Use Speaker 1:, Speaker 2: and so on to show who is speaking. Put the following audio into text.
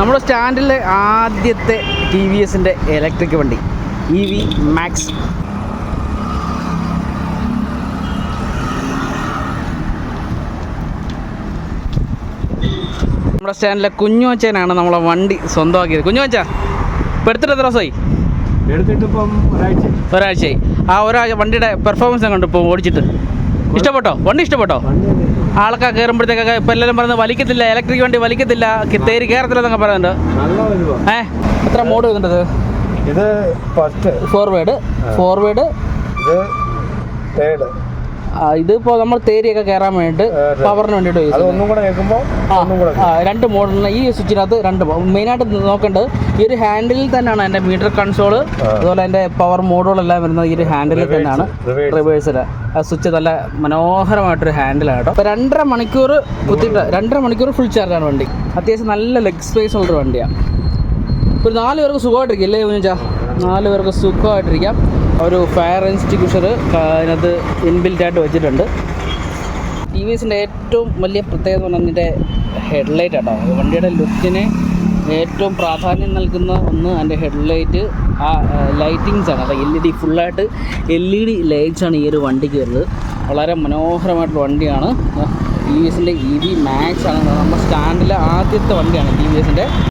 Speaker 1: നമ്മുടെ സ്റ്റാൻഡിലെ ആദ്യത്തെ ടി വി എസിന്റെ ഇലക്ട്രിക് വണ്ടി ഇ വി മാക്സ് നമ്മുടെ സ്റ്റാൻഡിലെ കുഞ്ഞുവച്ചനാണ് നമ്മളെ വണ്ടി സ്വന്തമാക്കിയത്. കുഞ്ഞുവച്ച ഇപ്പം എടുത്തിട്ട് എത്ര ദിവസമായി?
Speaker 2: എടുത്തിട്ടിപ്പം ഒരാഴ്ച
Speaker 1: ഒരാഴ്ചയായി. ആ ഒരാഴ്ച വണ്ടിയുടെ പെർഫോമൻസ് കണ്ടു ഇപ്പോൾ ഓടിച്ചിട്ട്? ഇഷ്ടപ്പെട്ടോ? വണ്ടി ഇഷ്ടപ്പെട്ടോ? ആൾക്കാർ കയറുമ്പോഴത്തേക്കൊക്കെ ഇപ്പം എല്ലാവരും പറയുന്നത് വലിക്കത്തില്ല ഇലക്ട്രിക് വണ്ടി വലിക്കത്തില്ല തേരി കയറത്തില്ലെന്നൊക്കെ പറയുന്നുണ്ട്. ഏ എത്ര മോഡ് വരുന്നത്
Speaker 2: ഇത്? ഫസ്റ്റ്
Speaker 1: ഫോർവേഡ് ഫോർവേഡ്
Speaker 2: ഇത് തേർഡ്
Speaker 1: ഇതിപ്പോൾ നമ്മൾ തേരിയൊക്കെ കയറാൻ
Speaker 2: വേണ്ടിട്ട്
Speaker 1: പവറിന് വേണ്ടിട്ട് യൂസ് ചെയ്യുന്നത്. രണ്ട് മോഡലിന് ഈ സ്വിച്ചിനകത്ത് രണ്ട് മെയിനായിട്ട് നോക്കേണ്ടത് ഈ ഒരു ഹാൻഡിലിൽ തന്നെയാണ് എന്റെ മീറ്റർ കൺസോൾ അതുപോലെ എന്റെ പവർ മോഡുകളെല്ലാം വരുന്നത് ഈ ഒരു ഹാൻഡിലിൽ തന്നെയാണ്.
Speaker 2: റിവേഴ്സിൽ
Speaker 1: റിവേഴ്സിൽ ആ സ്വിച്ച് നല്ല മനോഹരമായിട്ടൊരു ഹാൻഡിലാണ് കേട്ടോ. അപ്പോൾ രണ്ടര മണിക്കൂർ കുത്തിയിട്ട് രണ്ടര മണിക്കൂർ ഫുൾ ചാർജ് ആണ് വണ്ടി. അത്യാവശ്യം നല്ല ലെഗ് സ്പേസ് ഉള്ളൊരു വണ്ടിയാണ് ഒരു നാല് പേർക്ക് സുഖമായിട്ടിരിക്കും അല്ലേ കുഞ്ഞാ നാല് പേർക്ക് സുഖമായിട്ടിരിക്കാം. ഒരു ഫയർ ഇൻസ്റ്റിറ്റ്യൂഷർ അതിനകത്ത് ഇൻബിൽറ്റ് ആയിട്ട് വെച്ചിട്ടുണ്ട്. ടി വി എസിന്റെ ഏറ്റവും വലിയ പ്രത്യേകത എന്ന് പറഞ്ഞാൽ ഇതിന്റെ ഹെഡ്ലൈറ്റ് ആട്ടോ. വണ്ടിയുടെ ലുക്കിന് ഏറ്റവും പ്രാധാന്യം നൽകുന്ന ഒന്ന് അതിന്റെ ഹെഡ്ലൈറ്റ് ആ ലൈറ്റിങ്സ് ആണ്. എൽ ഇ ഡി ഫുള്ളായിട്ട് എൽ ഇ ഡി ലൈറ്റ്സ് ആണ് ഈ ഒരു വണ്ടിക്ക് വരുന്നത്. വളരെ മനോഹരമായിട്ടുള്ള വണ്ടിയാണ്. ടി വി എസിന്റെ ഇ വി മാക്സ് ആണ്. നമ്മുടെ സ്റ്റാൻഡിലെ ആദ്യത്തെ വണ്ടിയാണ് ടി വി എസിന്റെ